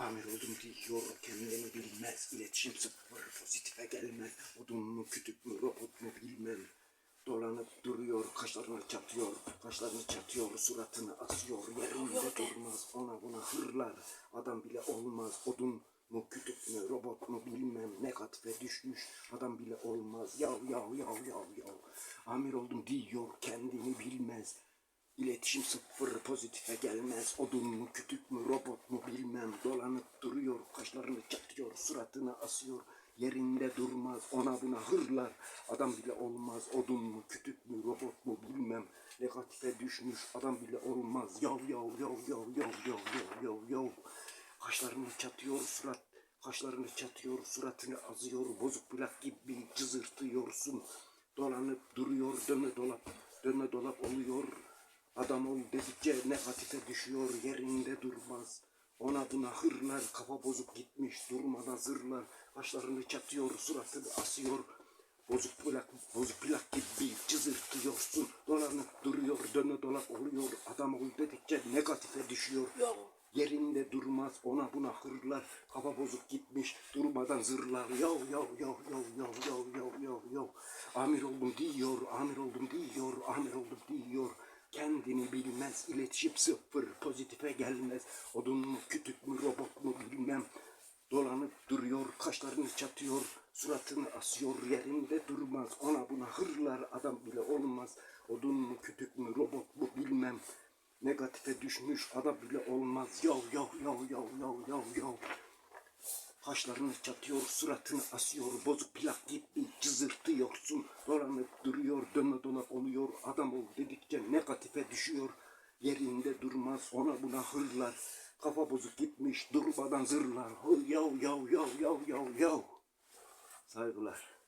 Amir oldum diyor kendini bilmez. İletişim sıfır pozitife gelmez. Odun mu kütük mü robot mu bilmem. Dolanıp duruyor kaşlarını çatıyor. Kaşlarını çatıyor suratını asıyor. Yerinde durmaz ona buna hırlar. Adam bile olmaz. Odun mu kütük mü robot mu bilmem. Negatife düşmüş adam bile olmaz. Yav yav yav yav yav. Amir oldum diyor kendini bilmez. İletişim sıfır pozitife gelmez. Odun mu kütük mü robot mu bilmem. Dolanıp duruyor kaşlarını çatıyor Suratını asıyor. Yerinde durmaz Ona buna hırlar. Adam bile olmaz Odun mu kütük mü robot mu bilmem. Negatife düşmüş adam bile olmaz. Yav yav yav yav yav yav yav yav yav. Kaşlarını çatıyor surat Kaşlarını çatıyor suratını azıyor. Bozuk plak gibi cızırtıyorsun. Dolanıp duruyor döne dolap Döne dolap oluyor Adam ol dedikçe negatife düşüyor yerinde durmaz. Ona buna hırlar kafa bozuk gitmiş durmadan zırlar. Kaşlarını çatıyor suratını asıyor. Bozuk plak, bozuk plak gibi cızırtıyorsun. Dolanıp duruyor döne dolap oluyor. Adam ol dedikçe negatife düşüyor. Yerinde durmaz ona buna hırlar. Kafa bozuk gitmiş durmadan zırlar. Yav yav yav yav yav yav yav yav yav. Amir oldum diyor, amir oldum diyor, amir oldum diyor. Kendini bilmez, iletişim sıfır, pozitife gelmez. Odun mu, kütük mü, robot mu bilmem. Dolanıp duruyor, kaşlarını çatıyor, suratını asıyor, yerinde durmaz. Ona buna hırlar, adam bile olmaz. Odun mu, kütük mü, robot mu bilmem. Negatife düşmüş, adam bile olmaz. Yav yav yav yav yav yav yav. Kaşlarını çatıyor, suratını asıyor, bozuk plak gibi cızırtıyorsun. Dolanıp duruyor, döne adam ol dedikçe negatife düşüyor. Yerinde durmaz, ona buna hırlar. Kafa bozuk gitmiş, durmadan zırlar. Yav yav yav yav yav yav. Saygılar.